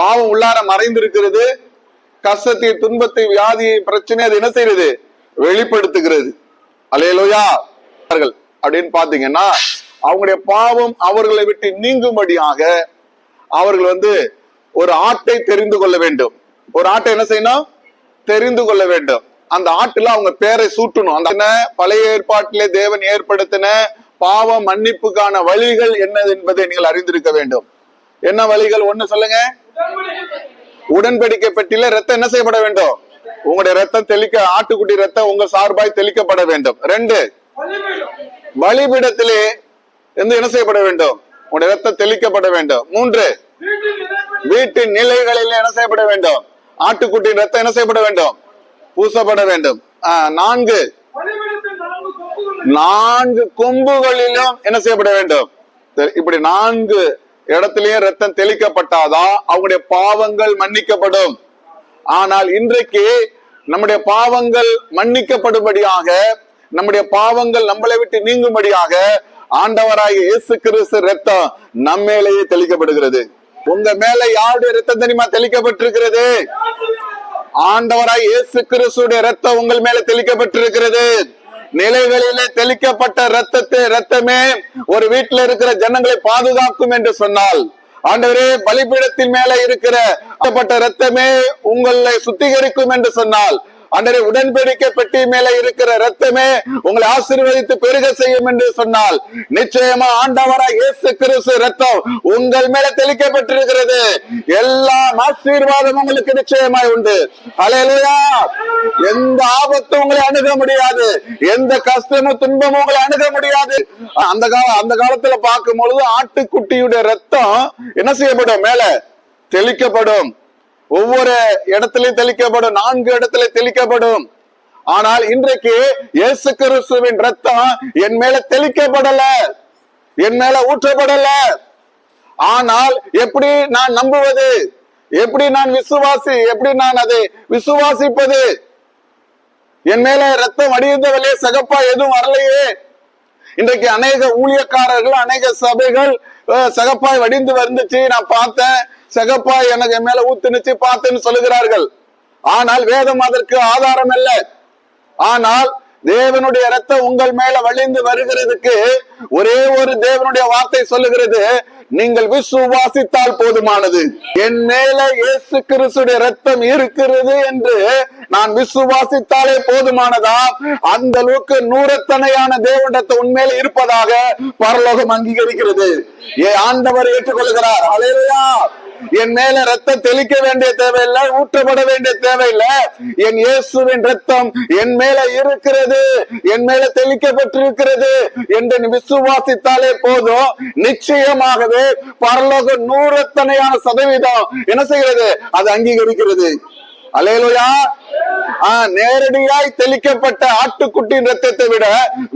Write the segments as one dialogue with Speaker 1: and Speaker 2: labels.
Speaker 1: பாவம் உள்ளார மறைந்திருக்கிறது. கஷ்டத்தை துன்பத்தை வியாதியை பிரச்சனை அது என்ன செய்யறது வெளிப்படுத்துகிறது. அலையலோயா அவர்கள் அப்படின்னு பாத்தீங்கன்னா அவங்களுடைய பாவம் அவர்களை விட்டு நீங்கும்படியாக அவர்கள் வந்து ஒரு ஆட்டை தெரிந்து கொள்ள வேண்டும். ஒரு ஆட்டை என்ன செய்யணும்? தெரிந்து கொள்ள வேண்டும். அந்த ஆட்டுல அவங்க பேரை சூட்டணும். அந்த என்ன? பழைய ஏற்பாட்டிலே தேவன் ஏற்படுத்தின பாவ மன்னிப்புக்கான வழிகள் என்ன என்பதை நீங்கள் அறிந்திருக்க வேண்டும். என்ன வழிகள்? ஒண்ணு சொல்லுங்க. உடன்படிக்கை பெட்டியில ரத்தம் என்ன செய்யப்பட வேண்டும்? உங்களுடைய ரத்தம் தெளிக்க ஆட்டுக்குட்டி ரத்தம் உங்க சார்பாய் தெளிக்கப்பட வேண்டும். ரெண்டு பலிபீடத்திலே இருந்து என்ன செய்யப்பட வேண்டும்? உங்களுடைய ரத்தம் தெளிக்கப்பட வேண்டும். மூன்று வீட்டின் நிலைகளில் என்ன செய்யப்பட வேண்டும்? ஆட்டுக்குட்டியின் ரத்தம் என்ன செய்யப்பட வேண்டும்? பூசப்பட வேண்டும். ஆஹ், நான்கு நான்கு கொம்புகளிலும் என்ன செய்யப்பட வேண்டும்? இப்படி நான்கு இடத்திலேயே ரத்தம் தெளிக்கப்பட்டாதான் அவங்களுடைய பாவங்கள் மன்னிக்கப்படும். ஆனால் இன்றைக்கு நம்முடைய பாவங்கள் மன்னிக்கப்படும்படியாக நம்முடைய பாவங்கள் நம்மளை விட்டு நீங்கும்படியாக ஆண்டவராக இயேசு கிறிஸ்து ரத்தம் நம்ம மேலேயே தெளிக்கப்படுகிறது. உங்க மேல யாருடைய ரத்தம் தெரியுமா தெளிக்கப்பட்டிருக்கிறது? ஆண்டவராய் இயேசு கிறிஸ்துடைய ரத்தம் உங்கள் மேல தெளிக்கப்பட்டிருக்கிறது. நிலைகளிலே தெளிக்கப்பட்ட ரத்தத்தை ரத்தமே ஒரு வீட்டில் இருக்கிற ஜனங்களை பாதுகாக்கும் என்று சொன்னால் ஆண்டவரே பலிபீடத்தின் மேல இருக்கிற ரத்தமே உங்களை சுத்திகரிக்கும் என்று சொன்னால் ஆண்டவரே உடன்படிக்கை பெட்டி மேல இருக்கிற ரத்தமே உங்களை ஆசீர்வதித்து பெருக செய்யும் என்று சொன்னால் நிச்சயமா ஆண்டவராய் இயேசு கிறிஸ்து ரத்தம் உங்கள் மேல தெளிக்கப்பட்டிருக்கிறது. எல்லா ஆசீர்வாதம் உங்களுக்கு நிச்சயமாய் உண்டு. அலையா எந்த ஆபத்தும் உங்களை அணுக முடியாது. எந்த கஷ்டமும் துன்பமும் உங்களை அணுக முடியாது. அந்த கால அந்த காலத்துல பார்க்கும் பொழுது ஆட்டுக்குட்டியுடைய ரத்தம் என்ன செய்யப்படும்? மேல தெளிக்கப்படும். ஒவ்வொரு இடத்திலையும் தெளிக்கப்படும் நான்கு இடத்துல தெளிக்கப்படும். ஆனால் இன்றைக்கு இயேசு கிறிஸ்துவின் ரத்தம் என் மேல தெளிக்கப்படல. என் மேல ஊற்றப்படல. ஆனால் எப்படி நான் நம்புவது? எப்படி நான் விசுவாசி? எப்படி நான் அதை விசுவாசிப்பது? என் மேல ரத்தம் வடிந்தவளே சகப்பா எதுவும் வரலையே. இன்றைக்கு அநேக ஊழியக்காரர்கள் அநேக சபைகள் சகப்பாய் வடிந்து வந்துச்சு. நான் பார்த்தேன். சகப்பாய் எனக்கு மேல ஊத்துனுச்சு பார்த்துன்னு சொல்லுகிறார்கள். ஆனால் வேதம் அதற்கு ஆதாரம் அல்ல ஆனால் தேவனுடைய ரத்தம் உங்கள் மேல வழிந்து வருகிறதுக்கு ஒரே ஒரு தேவனுடைய வார்த்தை சொல்லுகிறது. நீங்கள் விசுவாசித்தால் போதுமானது. என் மேல இயேசு கிறிஸ்துடைய ரத்தம் இருக்கிறது என்று நான் விசுவாசித்தாலே போதுமானதா? அந்த அளவுக்கு நூறத்தனையான தேவனிடத்தை உண்மையில இருப்பதாக பரலோகம் அங்கீகரிக்கிறது. ஏ ஆண்டவர் ஏற்றுக்கொள்கிறார். அலையா என் மேல ரத்தம் தெளிக்க வேண்டிய தேவையில்லை ஊற்றப்பட வேண்டிய தேவையில்லை. என் இயேசுவின் ரத்தம் என் மேல இருக்கிறது என் மேல தெளிக்கப்பட்டிருக்கிறது என்று விசுவாசித்தாலே போதும். நிச்சயமாகவே பரலோக நூறத்தனையான சதவீதம் என்ன செய்கிறது? அது அங்கீகரிக்கிறது. அலையலுயா நேரடியாய் தெளிக்கப்பட்ட ஆட்டுக்குட்டியின் ரத்தத்தை விட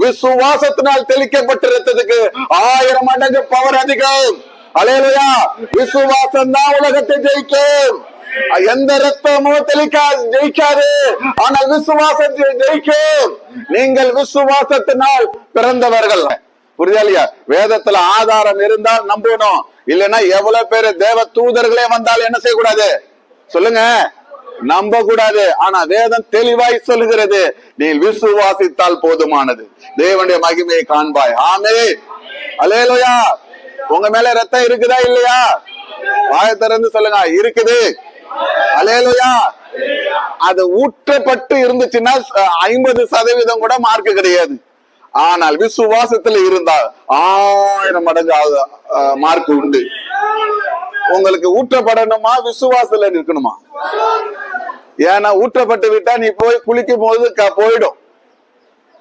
Speaker 1: விசுவாசத்தினால் தெளிக்கப்பட்ட ரத்தத்துக்கு ஆயிரம் மடங்கு பவர் அதிகம். அலையலையா. விசுவாசம் தான் உலகத்தை ஜெயிக்கும். எந்த ரத்தமோ தெளிக்காது ஜெயிக்காது. ஆனால் விசுவாசத்தை ஜெயிக்கும். நீங்கள் விசுவாசத்தினால் பிறந்தவர்கள். புரியுதா வேதத்துல ஆதாரம் இருந்தால் நம்பணும். இல்லைன்னா எவ்வளவு பேரு தேவ தூதர்களே வந்தால் என்ன செய்யக்கூடாது? சொல்லுங்க. நம்ப கூடாது ஆனா வேதம் தெளிவாய் சொல்லுகிறது. நீ விசுவாசித்தால் போதுமானது. தேவனுடைய மகிமையை காண்பாய். ஆமே அலேலுயா உங்க மேல ரத்தம் இருக்குதா இல்லையா? வாய திறந்து சொல்லுங்க. இருக்குது. அலையலையா அது ஊற்றப்பட்டு இருந்துச்சுன்னா ஐம்பது சதவீதம் கூட மார்க் கிடையாது. ஆனால் விசுவாசத்துல இருந்தால் ஆயிரம் மடங்கு மார்க் உண்டு. உங்களுக்கு ஊற்றப்படணுமா? விசுவாசத்துல இருக்கணுமா ஏன்னா ஊற்றப்பட்டு விட்டா நீ போய் குளிக்கும் போது க- போயிடும்.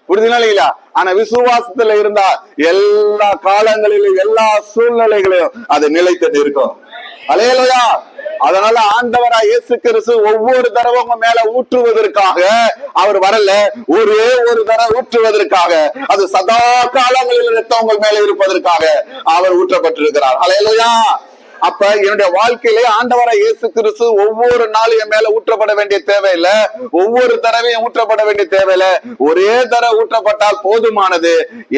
Speaker 1: புரியுதுங்களா இல்லையா? ஆனா விசுவாசத்துல இருந்தா எல்லா காலங்களிலும் எல்லா சூழ்நிலைகளையும் அது நிலைத்து இருக்கும். அலையலையா! அதனால ஆண்டவரா இயேசு கிறிஸ்து ஒவ்வொரு தடவை உங்க மேல ஊற்றுவதற்காக அவர் வரல. ஒரே ஒரு தடவை ஊற்றுவதற்காக அது சதா காலங்களில் ரத்தம் உங்கள் மேல இருப்பதற்காக அவர் ஊற்றப்பட்டிருக்கிறார். அலையலையா! அப்ப என்னுடைய வாழ்க்கையிலே ஆண்டவர இயேசு கிறிஸ்து ஒவ்வொரு நாளும் என் மேல ஊற்றப்பட வேண்டிய தேவையில்ல. ஒவ்வொரு தடவையும் ஊற்றப்பட வேண்டிய தேவையில்ல. ஒரே தடவை ஊற்றப்பட்டால் போதுமானது.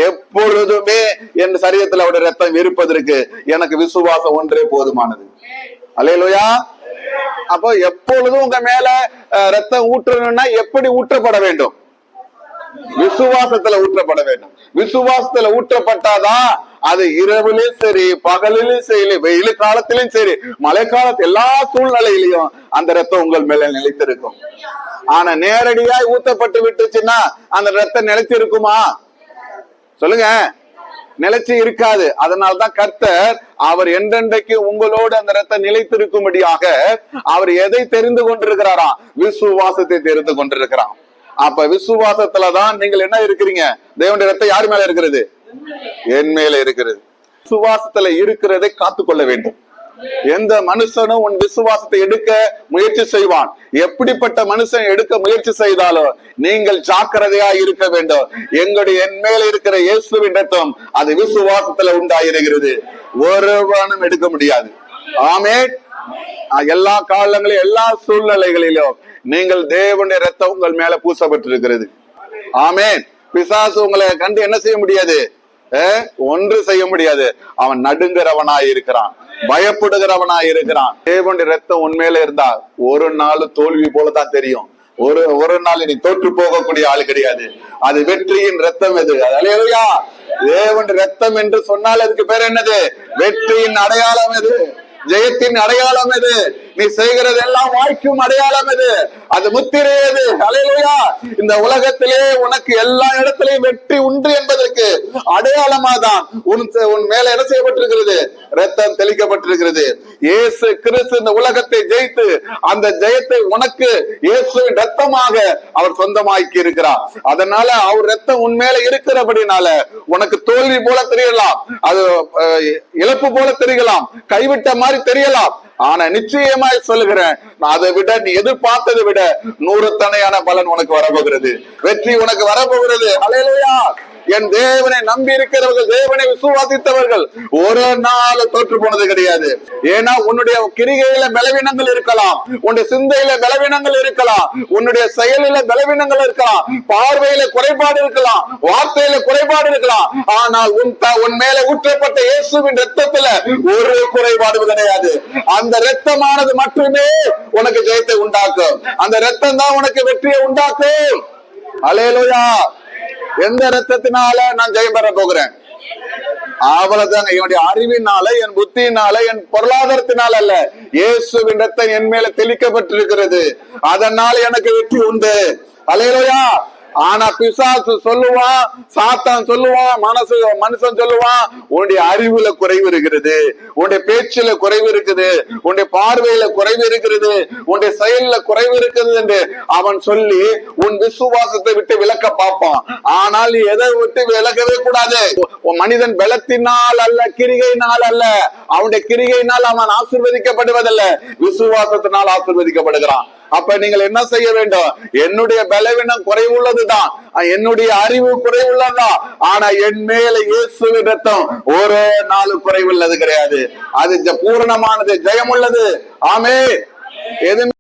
Speaker 1: எப்பொழுதுமே என் சரீரத்தில் அவருடைய ரத்தம் இருப்பதற்கு எனக்கு விசுவாசம் ஒன்றே போதுமானது. அலையலோயா அப்போ எப்பொழுதும் உங்க மேல ரத்தம் ஊற்றணும்னா எப்படி ஊற்றப்பட வேண்டும்? விசுவாசத்துல ஊற்றப்பட வேண்டும். விசுவாசத்துல ஊற்றப்பட்டாதான் அது இரவிலும் சரி பகலிலும் சரி வெயில் காலத்திலும் சரி மழை காலத்து எல்லா சூழ்நிலையிலையும் அந்த ரத்தம் உங்கள் மேல நிலைத்திருக்கும். ஆனா நேரடியாய் ஊத்தப்பட்டு விட்டுச்சுன்னா அந்த ரத்தம் நிலைத்திருக்குமா? சொல்லுங்க. நிலைச்சு இருக்காது. அதனால்தான் கர்த்தர் அவர் என்றென்றைக்கு உங்களோடு அந்த ரத்தம் நிலைத்திருக்கும்படியாக அவர் எதை தெரிந்து கொண்டிருக்கிறாராம் விசுவாசத்தை தெரிந்து கொண்டிருக்கிறான். அப்ப விசுவாசத்துலதான் நீங்கள் என்ன இருக்கிறீங்க? தேவனுடைய ரத்தம் யார் மேல இருக்கிறது? என் மேல இருக்கிறது. விசுவாசத்துல இருக்கிறதை காத்துக்கொள்ள வேண்டும். எந்த மனுஷனும் உன் விசுவாசத்தை எடுக்க முயற்சி செய்வான். எப்படிப்பட்ட மனுஷன் எடுக்க முயற்சி செய்தாலும் நீங்கள் ஜாக்கிரதையா இருக்க வேண்டும். எங்களுடைய என் மேல இருக்கிற இயேசுவின் ரத்தம் அது விசுவாசத்துல உண்டாயிருக்கிறது. ஒருவனும் எடுக்க முடியாது. ஆமே எல்லா காலங்களிலும் எல்லா சூழ்நிலைகளிலும் நீங்கள் தேவனுடைய ரத்தம் உங்கள் மேல பூசப்பட்டிருக்கிறது. ஆமேன். பிசாசு உங்களை கண்டு என்ன செய்ய முடியாது? ஒன்று செய்ய முடியாது. அவன் நடுங்கிறவனாய் இருக்கிறான். பயப்படுகிறவனாய் இருக்கிறான். தேவனுடைய ரத்தம் உண்மையில இருந்தா ஒரு நாள் தோல்வி போலதான் தெரியும். ஒரு ஒரு நாள் நீ தோற்று போகக்கூடிய ஆள் கிடையாது. அது வெற்றியின் ரத்தம் எது? அலையா தேவன் ரத்தம் என்று சொன்னால் அதுக்கு பேர் என்னது? வெற்றியின் அடையாளம் எது? ஜெயத்தின் அடையாளம் எது? நீ செய்கிறது எல்லாம் வாய்க்கும் அடையாளம் எது? அது முத்திரை எது? அலையிலா இந்த உலகத்திலே உனக்கு எல்லா இடத்திலையும் வெற்றி உண்டு என்பதற்கு அடையாளமா தான் உன் உன் மேல என்ன செய்யப்பட்டிருக்கிறது? ரத்தம் தெளிக்கப்பட்டிருக்கிறது. இயேசு கிறிஸ்து இந்த உலகத்தை ஜெயித்து அந்த ஜெயத்தை உனக்கு இயேசு ரத்தமாக அவர் சொந்தமாக்கி இருக்கிறார். அதனால அவர் ரத்தம் உண்மையில இருக்கிறபடினால உனக்கு தோல்வி போல தெரியலாம். அது இழப்பு போல தெரியலாம். கைவிட்ட மாதிரி தெரியலாம். ஆனா நிச்சயமாய் சொல்லுகிறேன் நான் அதை விட நீ எதிர்பார்த்ததை விட நூறு தனையான பலன் உனக்கு வரப்போகிறது. வெற்றி உனக்கு வரப்போகிறது. அலையலையா என் தேவனை நம்பி இருக்கிறவர்கள் தேவனை விசுவாசித்தவர்கள் ஒரு நாள் தோற்று போனது கிடையாது. ஏன்னா உன்னுடைய கிரிகையில பலவீனங்கள் இருக்கலாம் உன்னுடைய சிந்தையில பலவீனங்கள் இருக்கலாம் உன்னுடைய செயலில பலவீனங்கள் இருக்கலாம் பார்வையில குறைபாடு இருக்கலாம் வார்த்தையில குறைபாடு இருக்கலாம். ஆனால் உன் உன் மேல ஊற்றப்பட்ட இயேசுவின் ரத்தத்துல ஒரு குறைபாடு கிடையாது. அந்த ரத்தமானது மட்டுமே உனக்கு ஜெயத்தை உண்டாக்கும். அந்த ரத்தம் தான் உனக்கு வெற்றியை உண்டாக்கும். அலையலோயா. எந்த ரத்தத்தினால நான் ஜெயம் பெற போகிறேன்? அவ்வளவுதாங்க என்னுடைய அறிவினால என் புத்தியினால என் பொருளாதாரத்தினால அல்ல. இயேசுவின் ரத்தம் என் மேல தெளிக்கப்பட்டிருக்கிறது. அதனால எனக்கு வெற்றி உண்டு. அலையிலோயா ஆனா பிசாசு சொல்லுவான் சாத்தான் சொல்லுவான் மனசு மனுஷன் சொல்லுவான் உன்னுடைய அறிவுல குறைவு இருக்கிறது உன்னுடைய பேச்சுல குறைவு இருக்குது உன்னுடைய பார்வையில குறைவு இருக்கிறது உன்னுடைய செயல்ல குறைவு இருக்குது என்று அவன் சொல்லி உன் விசுவாசத்தை விட்டு விளக்க பார்ப்பான். ஆனால் நீ எதை விட்டு விலகவே கூடாது. மனிதன் பலத்தினால் அல்ல கிரிகையினால் அல்ல. அவனுடைய கிரிகையினால் அவன் ஆசிர்வதிக்கப்படுவதல்ல. விசுவாசத்தினால் ஆசிர்வதிக்கப்படுகிறான். அப்ப நீங்கள் என்ன செய்ய வேண்டும்? என்னுடைய பலவீனம் குறைவுள்ளதுதான். என்னுடைய அறிவு குறைவுள்ளதுதான் ஆனா என் மேல இயேசுவின் ரத்தம் ஒரு நாள் குறைவுள்ளது கிடையாது. அது பூரணமானது ஜெயம் உள்ளது ஆமே எதுவுமே